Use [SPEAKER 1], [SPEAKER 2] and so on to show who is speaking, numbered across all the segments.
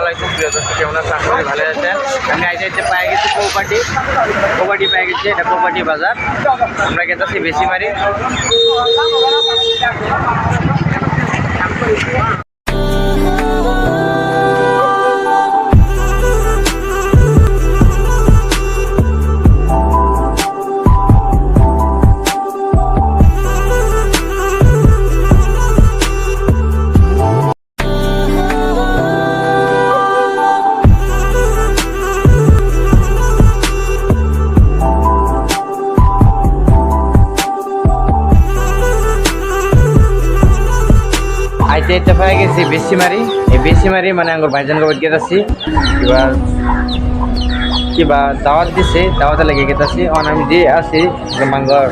[SPEAKER 1] আলাইকুম প্রিয় দর্শক, কেমন আছেন আশা করি ভালো আছেন। আমি আইতে আইতে পায়ে গেছি কৌপাটি কৌপাটি পায়ে গেছি, এটা কৌপাটি বাজার। আমরা গেছি বেশি মারি। আইতে আইতে পাই গেছি বেশি মারি এই বেশি মারি মানে আমার ভাইজান গোবর গেতাছি এবার কিবা দাওয়াত দিছে, দাওয়াতে লেগে গেতাছি অন আমি দিয়ে আছি মাঙ্গর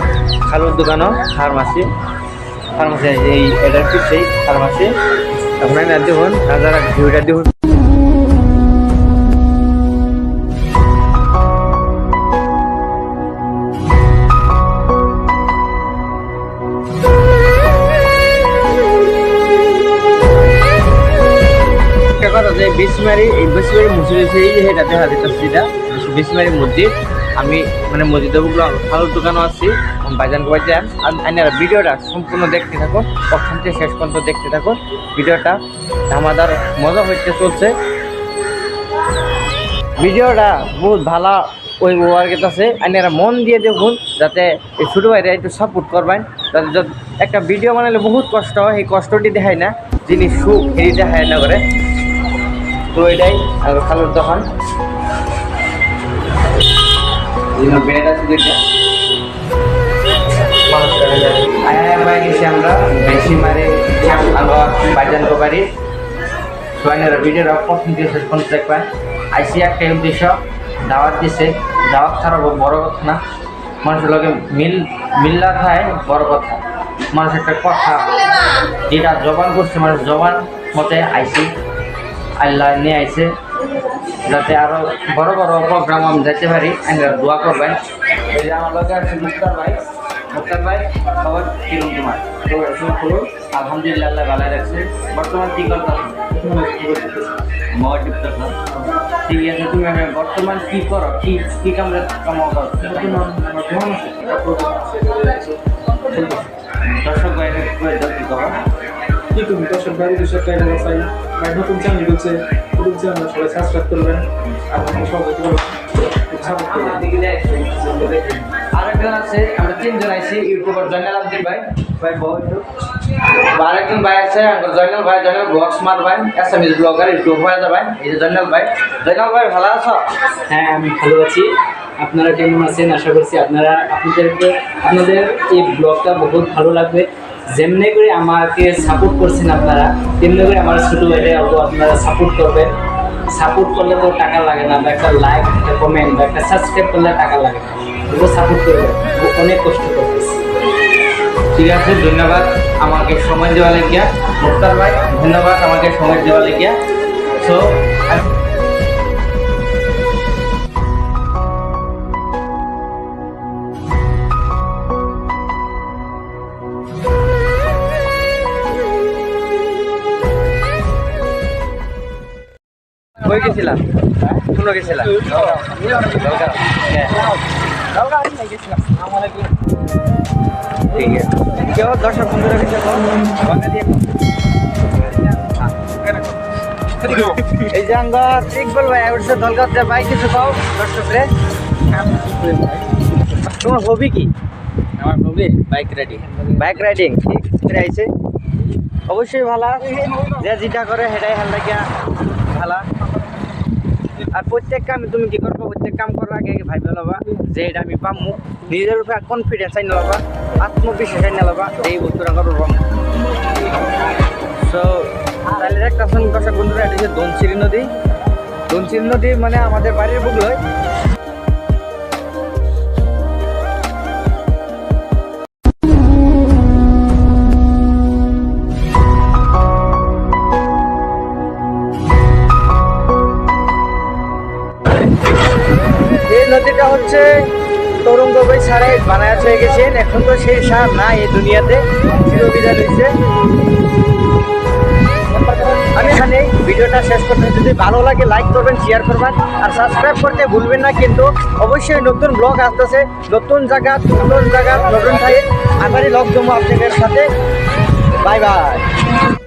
[SPEAKER 1] খালুর দোকানও, ফার্মাসি। ফার্মাসি এই এটার পিছেই ফার্মাসি। আপনার দেখুন হাজার ভিউটা দেখুন কথা যে এই বেশিমারি মসজিদ যে এটা দেখা যেতেছে এটা বেশিমারি মসজিদ। আমি মানে মসজিদে বুকলো ভালো দোকানও আছি বাজান কবাই যান আপনারা ভিডিওটা সম্পূর্ণ দেখতে থাকুন। প্রথম থেকে শেষ পর্যন্ত দেখতে থাকুন। ভিডিওটা আমাদের মজা হইতে চলছে। ভিডিওটা বহুত ভালো ওই ওয়ার্কেট আছে আপনারা মন দিয়ে দেখুন, যাতে এই ছোটো ভাইরা একটু সাপোর্ট করবেন। যাতে একটা ভিডিও বানালে বহুত কষ্ট হয় এই কষ্টটি দেখায় না। যিনি সুখ এই দেখায় না করে। তো এটাই আর খালুর দোকান। বেড আছে দুইটা। গেছি আমরা আমরা একটা দিছে। কথা না। মানুষের মিল খায় বড় কথা। মানুষ একটা কথা। যেটা জবান করছে, মানুষ জবান মতে আইসি। আল্লাহ নিয়ে আইছে। যাতে আরও বড় বড় প্রোগ্রাম আমি যেতে পারি আমরা দোয়া করবেন। এই যে আমার লগে আছে মুক্তার ভাই। মুক্তার ভাই খবর কিরম তোমার তো শুরু করুন আলহামদুলিল্লাহ আল্লাহ ভালো রাখছে। বর্তমান কি করতে ঠিক আছে তুমি আমি বর্তমান কি করো? কি কি কামড়ে করো? দর্শক ভাই
[SPEAKER 2] দর্শক নতুন চ্যানেল হচ্ছে নতুন চ্যানেল সবাই সাবস্ক্রাইব করবেন আর আমাকে সহযোগিতা করবেন করবেন
[SPEAKER 1] আরেকজন আছে আমরা তিনজন আইছি ইউটিউবার জয়নাল ভাই। ভাই বহু একটু। আরেকজন ভাই আছে আমার জয়নাল ভাই জয়নাল ব্লগ স্মার্ট ভাই এসএমএস ব্লগার ইউটিউব ভাই ভাই। এই যে জয়নাল ভাই। জয়নাল ভাই ভালো আছো?
[SPEAKER 3] হ্যাঁ আমি ভালো আছি। আপনারা কেমন আছেন? আশা করছি আপনারা আপনাদেরকে আপনাদের এই ব্লগটা বহুত ভালো লাগবে। যেমনি করে আমাকে সাপোর্ট করছেন আপনারা, তেমনি করে আমার ছোটো ভাইরাও আপনারা সাপোর্ট করবেন। সাপোর্ট করলে তো টাকা লাগে না, বা একটা লাইক একটা কমেন্ট বা একটা সাবস্ক্রাইব করলে টাকা লাগে না। তবুও সাপোর্ট করবেন ও অনেক কষ্ট করতেছে।
[SPEAKER 1] ঠিক আছে, ধন্যবাদ। আমাকে সময় দেওয়া লেগিয়া। মুক্তার ভাই, ধন্যবাদ, আমাকে সময় দেওয়া লেগিয়া। সো কই গেছিলাম শুনো দরকার ঠিক আছে দর্শক বন্ধুরা কিছু এই যে আঙ্গ ইকবল ভাই উঠছে দলগাতে ভাই কিছু পাও দর্শকরে তোমার হবি কি
[SPEAKER 3] আমার হবে বাইক রাইডিং
[SPEAKER 1] বাইক রাইডিং ঠিক আইছে। অবশ্যই ভালো। যে যেটা করে সেটাই ভালো লাগিয়া ভালো। প্রত্যেক কাম তুমি কি করব? প্রত্যেক কাম করার আগে আগে ভাইবে লবা যে এটা আমি পামু। নিজের উপরে কনফিডেন্স আইন লবা, আত্মবিশ্বাস আইন লবা যে এই বস্তুটা করব সো তাহলে একটা সঙ্গে বন্ধুরা, এটা হচ্ছে দনচিরি নদী। দনচিরি নদী মানে আমাদের বাড়ির বুকলয় এই নদীটা হচ্ছে তরুঙ্গ বই ছাড়ে বানায় হয়ে গেছেন। এখন তো সেই সার না এই দুনিয়াতে। চিরবিদায় রয়েছে। আমি এখানে ভিডিওটা শেষ করতে যদি ভালো লাগে লাইক করবেন শেয়ার করবেন। আর সাবস্ক্রাইব করতে ভুলবেন না, কিন্তু অবশ্যই নতুন ব্লগ আসতেছে। নতুন জায়গা নতুন জায়গা নতুন ঠাই আগারই লগ জমো আপনাদের সাথে। Bye bye